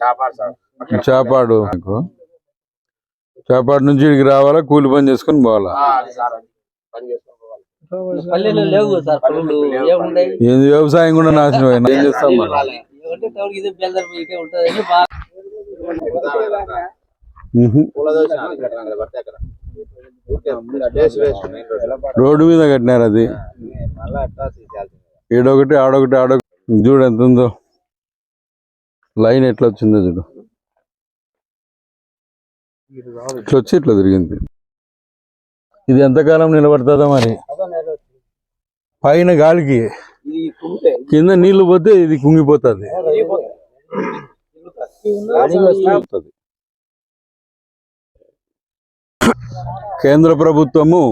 చేపాడు sir. చేపాడు మీకు. చేపాడు నుంచి ఇక్కడికి రావాలా? కూలి పని చేసుకొని పోవాలా? ఏంది వ్యవసాయం కూడా నాశనం అయింది. ఏం చేస్తాం రోడ్డు మీద కట్టినారు అది. ఈడొకటి ఆడొకటి ఆడొకటి. చూడు ఎంత ఉందో. లైన్ ఎట్లా వచ్చిందో చూడు. ఇట్లా వచ్చి ఇట్లా తిరిగింది. ఇది ఎంతకాలం నిలబడుతుందో మరి? పైన గాలికి కింద నీళ్ళు పోతే ఇది కుంగిపోతుంది. కేంద్ర ప్రభుత్వము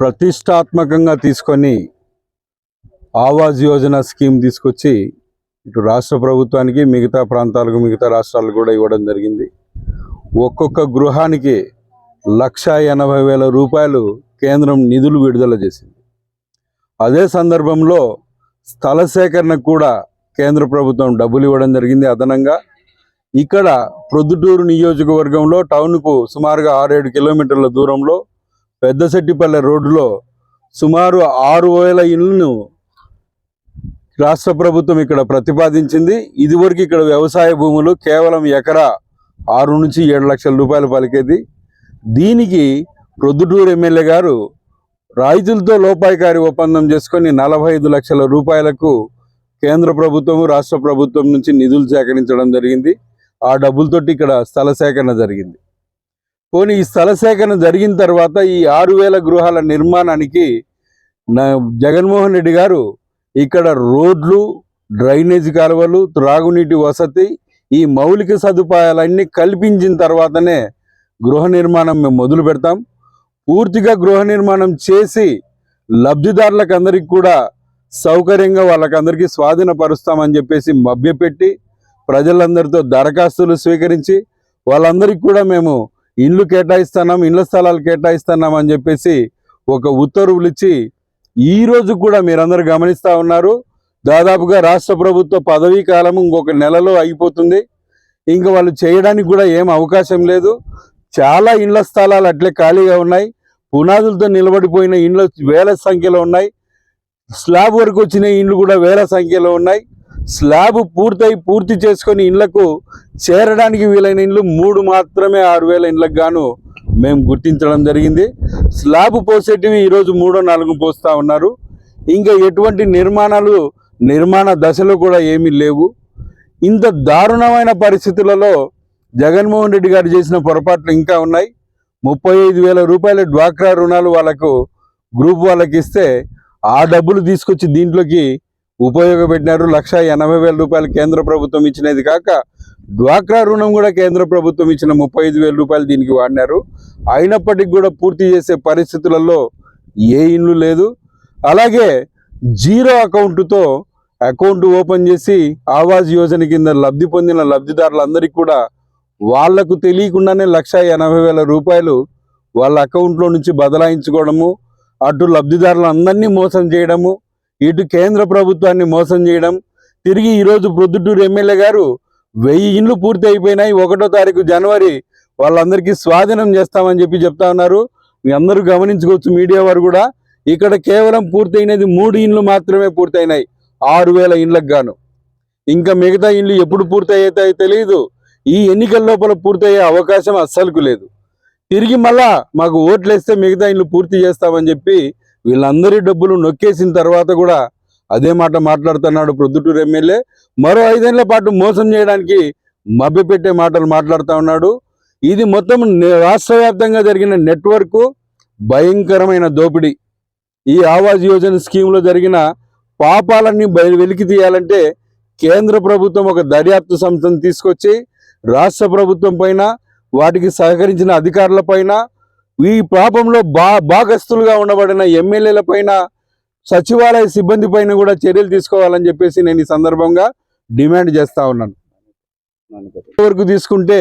ప్రతిష్టాత్మకంగా తీసుకొని ఆవాజ్ యోజన స్కీమ్ తీసుకొచ్చి ఇటు రాష్ట్ర ప్రభుత్వానికి మిగతా ప్రాంతాలకు మిగతా రాష్ట్రాలకు కూడా ఇవ్వడం జరిగింది. ఒక్కొక్క గృహానికి లక్ష ఎనభై వేల రూపాయలు కేంద్రం నిధులు విడుదల చేసింది. అదే సందర్భంలో స్థల సేకరణకు కూడా కేంద్ర ప్రభుత్వం డబ్బులు ఇవ్వడం జరిగింది అదనంగా. ఇక్కడ ప్రొద్దుటూరు నియోజకవర్గంలో టౌన్కు సుమారుగా ఆరేడు కిలోమీటర్ల దూరంలో పెద్దశెట్టిపల్లె రోడ్డులో సుమారు ఆరు వేల ఇళ్ళను రాష్ట్ర ప్రభుత్వం ఇక్కడ ప్రతిపాదించింది. ఇదివరకు ఇక్కడ వ్యవసాయ భూములు కేవలం ఎకరా ఆరు నుంచి ఏడు లక్షల రూపాయలు పలికేది. దీనికి ప్రొద్దుటూరు ఎమ్మెల్యే గారు రైతులతో లోపాయికారి ఒప్పందం చేసుకొని నలభై ఐదు లక్షల రూపాయలకు కేంద్ర ప్రభుత్వం రాష్ట్ర ప్రభుత్వం నుంచి నిధులు సేకరించడం జరిగింది. ఆ డబ్బులతోటి ఇక్కడ స్థల సేకరణ జరిగింది. పోనీ ఈ స్థల సేకరణ జరిగిన తర్వాత ఈ ఆరు వేల గృహాల నిర్మాణానికి జగన్మోహన్ రెడ్డి గారు ఇక్కడ రోడ్లు డ్రైనేజ్ కాలువలు త్రాగునీటి వసతి ఈ మౌలిక సదుపాయాలన్నీ కల్పించిన తర్వాతనే గృహ నిర్మాణం మేము మొదలు పెడతాం. పూర్తిగా గృహ నిర్మాణం చేసి లబ్ధిదారులకు అందరికి కూడా సౌకర్యంగా వాళ్ళకందరికీ స్వాధీనపరుస్తామని చెప్పేసి మభ్యపెట్టి ప్రజలందరితో దరఖాస్తులు స్వీకరించి వాళ్ళందరికీ కూడా మేము ఇండ్లు కేటాయిస్తున్నాం ఇండ్ల స్థలాలు కేటాయిస్తున్నాం అని చెప్పేసి ఒక ఉత్తర్వులు ఇచ్చి ఈ రోజు కూడా మీరందరూ గమనిస్తూ ఉన్నారు. దాదాపుగా రాష్ట్ర ప్రభుత్వ పదవీ కాలం ఇంకొక నెలలో అయిపోతుంది. ఇంకా వాళ్ళు చేయడానికి కూడా ఏం అవకాశం లేదు. చాలా ఇండ్ల స్థలాలు అట్లే ఖాళీగా ఉన్నాయి. పునాదులతో నిలబడిపోయిన ఇండ్లు వేల సంఖ్యలో ఉన్నాయి. స్లాబ్ వరకు వచ్చిన ఇండ్లు కూడా వేల సంఖ్యలో ఉన్నాయి. స్లాబ్ పూర్తయి పూర్తి చేసుకొని ఇండ్లకు చేరడానికి వీలైన ఇండ్లు మూడు మాత్రమే ఆరు వేల ఇండ్లకు గాను మేము గుర్తించడం జరిగింది. స్లాబ్ పోసేటివి ఈరోజు మూడో నాలుగు పోస్తా ఉన్నారు. ఇంకా ఎటువంటి నిర్మాణాలు నిర్మాణ దశలో కూడా ఏమీ లేవు. ఇంత దారుణమైన పరిస్థితులలో జగన్మోహన్ రెడ్డి గారు చేసిన పొరపాట్లు ఇంకా ఉన్నాయి. ముప్పై ఐదు వేల రూపాయల డ్వాక్రా రుణాలు వాళ్ళకు గ్రూప్ వాళ్ళకి ఇస్తే ఆ డబ్బులు తీసుకొచ్చి దీంట్లోకి ఉపయోగపెట్టినారు లక్ష ఎనభై వేల రూపాయలు కేంద్ర ప్రభుత్వం ఇచ్చినది కాక డ్వాక్రా రుణం కూడా కేంద్ర ప్రభుత్వం ఇచ్చిన ముప్పై ఐదు వేల రూపాయలు దీనికి వాడినారు. అయినప్పటికీ కూడా పూర్తి చేసే పరిస్థితులలో ఏ ఇల్లు లేదు. అలాగే జీరో అకౌంట్తో అకౌంట్ ఓపెన్ చేసి ఆవాజ్ యోజన కింద లబ్ధి పొందిన లబ్ధిదారులందరికీ కూడా వాళ్ళకు తెలియకుండానే లక్ష ఎనభై వేల రూపాయలు వాళ్ళ అకౌంట్లో నుంచి బదలాయించుకోవడము అటు లబ్ధిదారులందరినీ మోసం చేయడము ఇటు కేంద్ర ప్రభుత్వాన్ని మోసం చేయడం తిరిగి ఈరోజు ప్రొద్దుటూరు ఎమ్మెల్యే గారు వెయ్యి ఇండ్లు పూర్తి అయిపోయినాయి. ఒకటో తారీఖు జనవరి వాళ్ళందరికీ స్వాధీనం చేస్తామని చెప్పి చెప్తా ఉన్నారు. మీ అందరూ గమనించుకోవచ్చు మీడియా వారు కూడా ఇక్కడ కేవలం పూర్తయినది మూడు ఇండ్లు మాత్రమే పూర్తయినాయి ఆరు వేల ఇండ్లకు గాను. ఇంకా మిగతా ఇండ్లు ఎప్పుడు పూర్తయ్యాయో తెలియదు ఈ ఎన్నికల లోపల పూర్తయ్యే అవకాశం అస్సలకు లేదు. తిరిగి మళ్ళా మాకు ఓట్లు వేస్తే మిగతా ఇండ్లు పూర్తి చేస్తామని చెప్పి వీళ్ళందరి డబ్బులు నొక్కేసిన తర్వాత కూడా అదే మాట మాట్లాడుతున్నాడు ప్రొద్దుటూరు ఎమ్మెల్యే. మరో ఐదేళ్ళ పాటు మోసం చేయడానికి మభ్యపెట్టే మాటలు మాట్లాడుతూ ఉన్నాడు. ఇది మొత్తం నే- రాష్ట్ర వ్యాప్తంగా జరిగిన నెట్వర్క్ భయంకరమైన దోపిడీ. ఈ ఆవాజ్ యోజన స్కీమ్లో జరిగిన పాపాలన్నీ బయ వెలికి తీయాలంటే కేంద్ర ప్రభుత్వం ఒక దర్యాప్తు సంస్థను తీసుకొచ్చి రాష్ట్ర ప్రభుత్వం పైన వాటికి సహకరించిన అధికారుల పైన ఈ పాపంలో బా భాగస్తులుగా ఉండబడిన ఎమ్మెల్యేల పైన సచివాలయ సిబ్బంది పైన కూడా చర్యలు తీసుకోవాలని చెప్పేసి నేను ఈ సందర్భంగా డిమాండ్ చేస్తా ఉన్నాను. వరకు తీసుకుంటే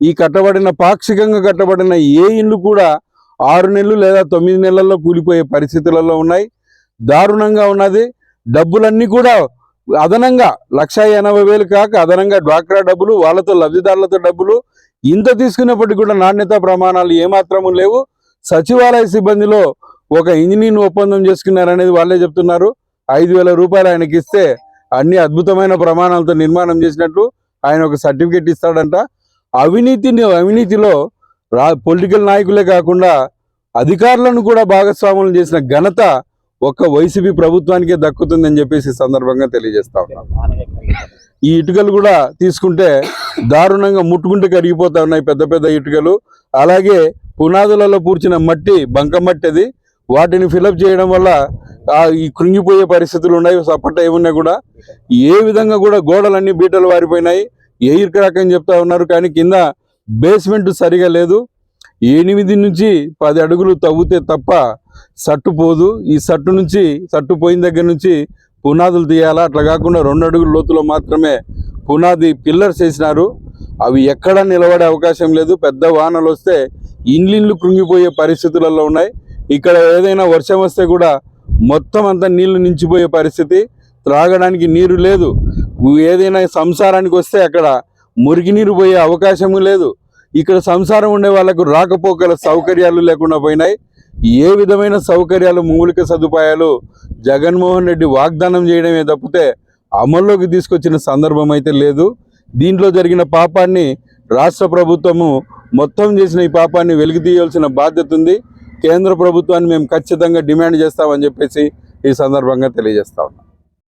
ఈ కట్టబడిన పాక్షికంగా కట్టబడిన ఏ ఇల్లు కూడా ఆరు నెలలు లేదా తొమ్మిది నెలల్లో కూలిపోయే పరిస్థితులలో ఉన్నాయి. దారుణంగా ఉన్నది. డబ్బులన్నీ కూడా అదనంగా లక్ష ఎనభై వేలు కాక అదనంగా డ్వాక్రా డబ్బులు వాళ్ళతో లబ్ధిదారులతో డబ్బులు ఇంత తీసుకున్నప్పటికీ కూడా నాణ్యత ప్రమాణాలు ఏమాత్రము లేవు. సచివాలయ సిబ్బందిలో ఒక ఇంజనీర్ని ఒప్పందం చేసుకున్నారనేది వాళ్ళే చెప్తున్నారు. ఐదు వేల రూపాయలు ఆయనకి ఇస్తే అన్ని అద్భుతమైన ప్రమాణాలతో నిర్మాణం చేసినట్టు ఆయన ఒక సర్టిఫికేట్ ఇస్తాడంట. అవినీతిని అవినీతిలో రా పొలిటికల్ నాయకులే కాకుండా అధికారులను కూడా భాగస్వాములు చేసిన ఘనత ఒక్క వైసీపీ ప్రభుత్వానికే దక్కుతుందని చెప్పేసి సందర్భంగా తెలియజేస్తా ఉన్నాం. ఈ ఇటుకలు కూడా తీసుకుంటే దారుణంగా ముట్టుకుంటే కరిగిపోతా ఉన్నాయి పెద్ద పెద్ద ఇటుకలు. అలాగే పునాదులలో పూర్చిన మట్టి బంక మట్టి అది వాటిని ఫిలప్ చేయడం వల్ల ఈ కృంగిపోయే పరిస్థితులు ఉన్నాయి. సపోర్ట్ ఏమున్నాయి కూడా ఏ విధంగా కూడా గోడలన్నీ బీటలు వారిపోయినాయి. ఎయిర్ క్రాక్ అని చెప్తా ఉన్నారు. కానీ కింద బేస్మెంట్ సరిగా లేదు. ఎనిమిది నుంచి పది అడుగులు తవ్వితే తప్ప సట్టు పోదు. ఈ సట్టు నుంచి సట్టు పోయిన దగ్గర నుంచి పునాదులు తీయాలా? అట్లా కాకుండా రెండు అడుగుల లోతులో మాత్రమే పునాది పిల్లర్స్ వేసినారు. అవి ఎక్కడ నిలబడే అవకాశం లేదు. పెద్ద వానలు వస్తే ఇండ్లిండ్లు కృంగిపోయే పరిస్థితులలో ఉన్నాయి. ఇక్కడ ఏదైనా వర్షం వస్తే కూడా మొత్తం అంతా నీళ్ళు నించిపోయే పరిస్థితి. త్రాగడానికి నీరు లేదు. ఏదైనా సంసారానికి వస్తే అక్కడ మురికి నీరు పోయే అవకాశము లేదు. ఇక్కడ సంసారం ఉండే వాళ్ళకు రాకపోకల సౌకర్యాలు లేకుండా పోయినాయి. ఏ విధమైన సౌకర్యాలు మౌలిక సదుపాయాలు జగన్మోహన్ రెడ్డి వాగ్దానం చేయడమే తప్పితే అమల్లోకి తీసుకొచ్చిన సందర్భం అయితే లేదు. దీంట్లో జరిగిన పాపాన్ని రాష్ట్ర ప్రభుత్వము మొత్తం చేసిన ఈ పాపాన్ని వెలికి తీయాల్సిన బాధ్యత ఉంది. కేంద్ర ప్రభుత్వాన్ని మేము ఖచ్చితంగా డిమాండ్ చేస్తామని చెప్పేసి ఈ సందర్భంగా తెలియజేస్తా ఉన్నాం.